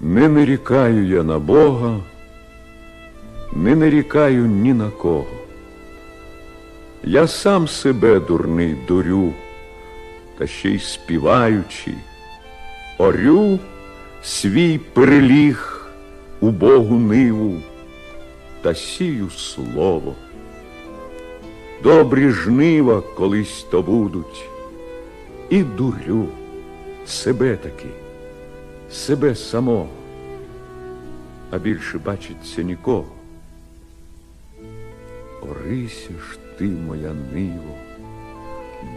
Не нарікаю я на Бога, не нарікаю ні на кого. Я сам себе дурний дурю, та ще й співаючи, орю свій переліг у Богу ниву та сію слово. Добрі жнива колись то будуть, і дурю себе таки, себе самого, а більше бачиться нікого. Орися ж ти, моя ниво,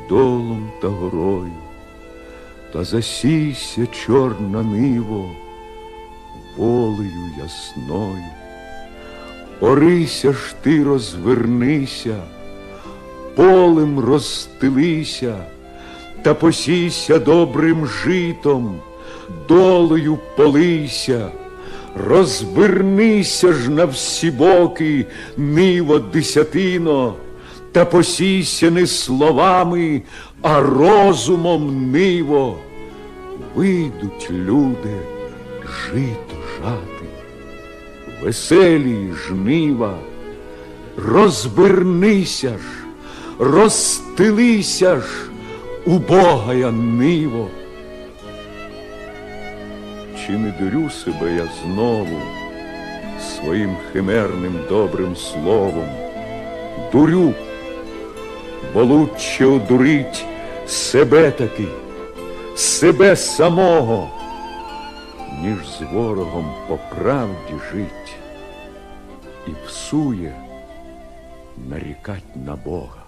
долом та горою, та засійся чорна ниво, волею ясною. Орися ж ти розвернися, полем розстелися, та посійся добрим житом, долею полийся, розвернися ж на всі боки, ниво десятино, та посійся не словами, а розумом ниво. Вийдуть люди жито жати, веселі жнива, розвернися ж, розстелися ж, убогая ниво. Чи не дурю себе я знову своїм химерним добрим словом? Дурю, бо лучше одурить себе таки, себе самого, ніж з ворогом по правді жить і всує нарікать на Бога.